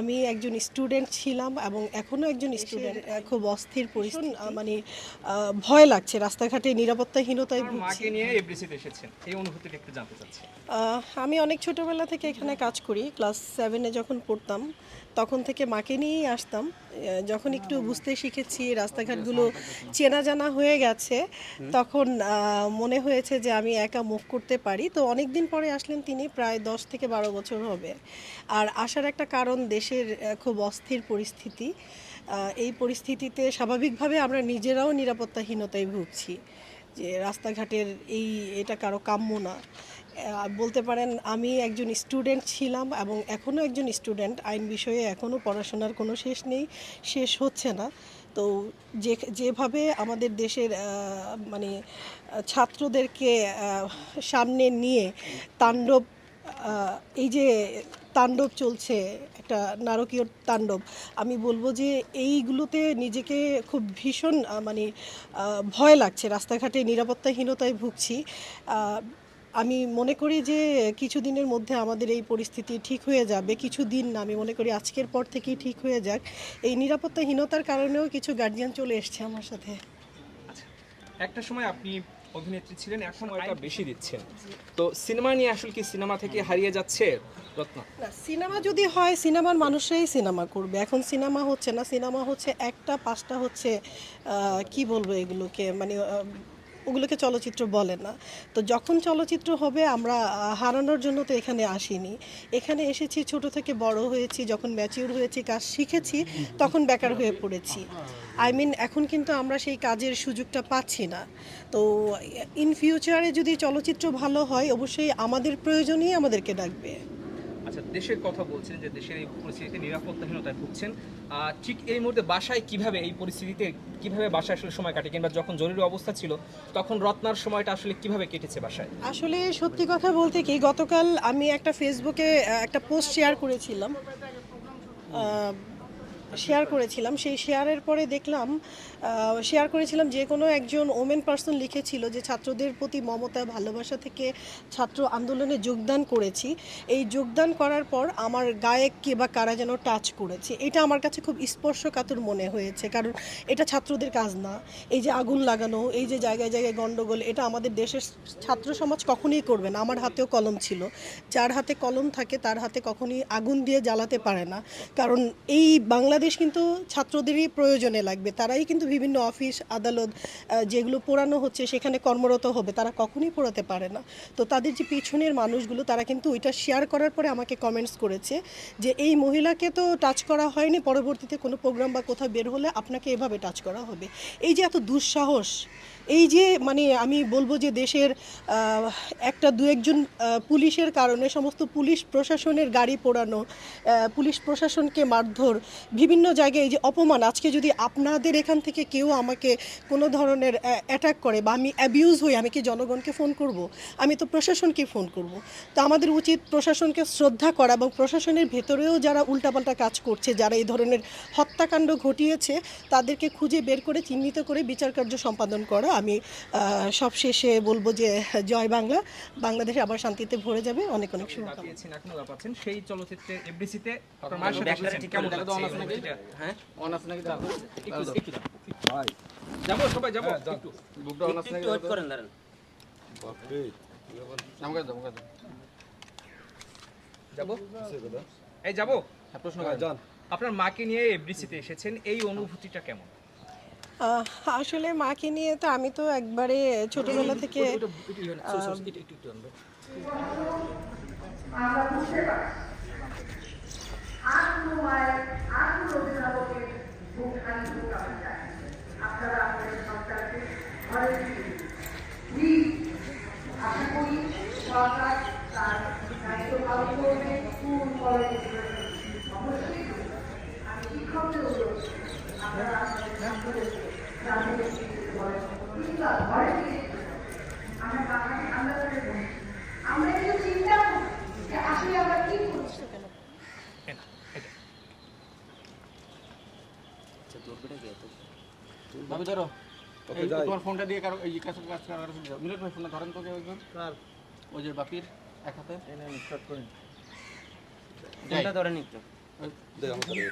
আমি একজন স্টুডেন্ট ছিলাম এবং এখনও একজন স্টুডেন্ট। খুব অস্থির পরিস্থিতি মানে ভয় লাগছে রাস্তাঘাটে নিরাপত্তাহীনতায় ভুগছি। নিয়ে এফডিসিতে এসেছেন। এই অনুভূতিটা একটু জানতে চাচ্ছি। আমি অনেক ছোটবেলা থেকে এখানে কাজ করি ক্লাস সেভেনে যখন পড়তাম তখন থেকে মাকে নিয়েই আসতাম। যখন একটু বুঝতে শিখেছি রাস্তাঘাটগুলো চেনা জানা হয়ে গেছে তখন মনে হয়েছে যে আমি একা মুভ করতে পারি। তো অনেক দিন পরে আসলেন তিনি প্রায় দশ থেকে বারো বছর হবে। আর আসার একটা কারণ দেশের খুব অস্থির পরিস্থিতি এই পরিস্থিতিতে স্বাভাবিকভাবে আমরা নিজেরাও নিরাপত্তাহীনতায় ভুগছি যে রাস্তাঘাটের এই এটা কারও কাম্য না। বলতে পারেন আমি একজন স্টুডেন্ট ছিলাম এবং এখনও একজন স্টুডেন্ট, আইন বিষয়ে এখনও পড়াশোনার কোনো শেষ নেই, শেষ হচ্ছে না। তো যে, যেভাবে আমাদের দেশের মানে ছাত্রদেরকে সামনে নিয়ে তাণ্ডব এই যে তাণ্ডব চলছে, একটা নারকীয় তাণ্ডব। আমি বলব যে এইগুলোতে নিজেকে খুব ভীষণ মানে ভয় লাগছে। রাস্তাঘাটে নিরাপত্তাহীনতায় ভুগছি। আমি মনে করি যে কিছুদিনের মধ্যে আমাদের এই পরিস্থিতি ঠিক হয়ে যাবে। কিছু দিন না, আমি মনে করি আজকের পর থেকেই ঠিক হয়ে যাক। এই নিরাপত্তাহীনতার কারণেও কিছু গার্জিয়ান চলে এসছে আমার সাথে। আচ্ছা একটা সময় আপনি অভিনেত্রী ছিলেন এখন এটা বেশি দিচ্ছেন। তো সিনেমা নিয়ে আসলে কি সিনেমা থেকে হারিয়ে যাচ্ছে রত্না? না সিনেমা যদি হয় সিনেমার মানুষরাই সিনেমা করবে। এখন সিনেমা হচ্ছে না সিনেমা হচ্ছে একটা পাঁচটা হচ্ছে কি বলব এগুলোকে মানে ওগুলোকে চলচ্চিত্র বলে না। তো যখন চলচ্চিত্র হবে আমরা হারানোর জন্য তো এখানে আসিনি। এখানে এসেছি ছোট থেকে বড় হয়েছি যখন ম্যাচিউর হয়েছি কাজ শিখেছি তখন বেকার হয়ে পড়েছি। আই মিন এখন কিন্তু আমরা সেই কাজের সুযোগটা পাচ্ছি না। তো ইন ফিউচারে যদি চলচ্চিত্র ভালো হয় অবশ্যই আমাদের প্রয়োজনই আমাদেরকে ডাকবে। আচ্ছা দেশের কথা বলছেন যে দেশের এই পরিস্থিতিতে নিরাপত্তাহীনতায় ভুগছেন। ঠিক এই মুহূর্তে বাসায় কীভাবে এই পরিস্থিতিতে কীভাবে বাসায় আসলে সময় কাটে? কিংবা যখন জরুরি অবস্থা ছিল তখন রত্নার সময়টা আসলে কীভাবে কেটেছে বাসায়? আসলে সত্যি কথা বলতে কি গতকাল আমি একটা ফেসবুকে একটা পোস্ট শেয়ার করেছিলাম। শেয়ার করেছিলাম। সেই শেয়ারের পরে দেখলাম শেয়ার করেছিলাম যে কোনো একজন ওমেন পার্সন লিখেছিল যে ছাত্রদের প্রতি মমতা, ভালোবাসা থেকে ছাত্র আন্দোলনে যোগদান করেছি। এই যোগদান করার পর আমার গায়ে কে বা কারা যেন টাচ করেছে। এটা আমার কাছে খুব স্পর্শকাতর মনে হয়েছে, কারণ এটা ছাত্রদের কাজ না। এই যে আগুন লাগানো, এই যে জায়গায় জায়গায় গণ্ডগোল এটা আমাদের দেশের ছাত্র সমাজ কখনোই করবে না। আমার হাতেও কলম ছিল। যার হাতে কলম থাকে, তার হাতে কখনোই আগুন দিয়ে জ্বালাতে পারে না। কারণ এই বাংলাদেশ কিন্তু ছাত্রদেরই প্রয়োজনে লাগবে। তারাই কিন্তু বিভিন্ন অফিস, আদালত যেগুলো পোড়ানো হচ্ছে সেখানে কর্মরত হবে, তারা কখনই পোড়াতে পারে না। তো তাদের যে পিছনের মানুষগুলো, তারা কিন্তু ওইটা শেয়ার করার পরে আমাকে কমেন্টস করেছে যে, এই মহিলাকে তো টাচ করা হয়নি, পরবর্তীতে কোনো প্রোগ্রাম বা কোথাও বের হলে আপনাকে এভাবে টাচ করা হবে। এই যে এত দুঃসাহস এই যে মানে আমি বলব যে দেশের একটা দু একজন পুলিশের কারণে সমস্ত পুলিশ প্রশাসনের গাড়ি পোড়ানো পুলিশ প্রশাসনকে মারধর, বিভিন্ন জায়গায় এই যে অপমান, আজকে যদি আপনাদের এখান থেকে কেউ আমাকে কোনো ধরনের অ্যাটাক করে বা আমি অ্যাবিউজ হই, আমি কি জনগণকে ফোন করব? আমি তো প্রশাসনকে ফোন করব। তো আমাদের উচিত প্রশাসনকে শ্রদ্ধা করা এবং প্রশাসনের ভেতরেও যারা উল্টাপাল্টা কাজ করছে, যারা এই ধরনের হত্যাকাণ্ড ঘটিয়েছে, তাদেরকে খুঁজে বের করে চিহ্নিত করে বিচার কার্য সম্পাদন করা আমি আহ, সবশেষে বলব যে জয় বাংলা। বাংলাদেশ আবার শান্তিতে ভরে যাবে। অনেক অনেক শুভকামনা। পাচ্ছেন সেই চলচ্চিত্রে এফডিসিতে এই? হ্যাঁ। যাব সবাই যাব? একটু। বুকটা অন নাকি করেন দাঁড়ান। আমাকে দাও আমাকে দাও যাব? এই যাব? হ্যাঁ প্রশ্ন করেন। আপনার মাকে নিয়ে এফডিসিতে এসেছেন এই অনুভূতিটা কেমন? আসলে মাকে নিয়ে তো আমি তো একবারে ছোটবেলা থেকে আমরা বুঝতে পারছি আর কোনো মায়ের আর কোনো অভিভাবকের বুক খালি বুক আমি চাই আপনারা আপনাদের সন্তানকে ঘরে ফিরে দিন। প্লিজ আশা করি সরকার তার দায়িত্ব পালন করবে স্কুল কলেজ অবশ্যই করবে। আমি শিক্ষকদের অনুরোধ করি, আপনারা আপনাদের ছাত্রদের গ্রামে ফিরে যেতে বলেন কিন্তু আর ঘরে ফিরে যেতে বলেন। আমরা বাঙালি আন্দোলনে বলি আমরা কিন্তু চিন্তা করি যে আসলে আমরা কি করছি এই না, এটা। ধরো। তোমার ফোনটা দিয়ে কারও এই কাজ কাজ কাজ মিনিট ভাই ফোনটা ধরেন তো কেউ একজন ওই যে বাপির এক হাতে। ফোনটা ধরেন একটু। দে আমার সাথে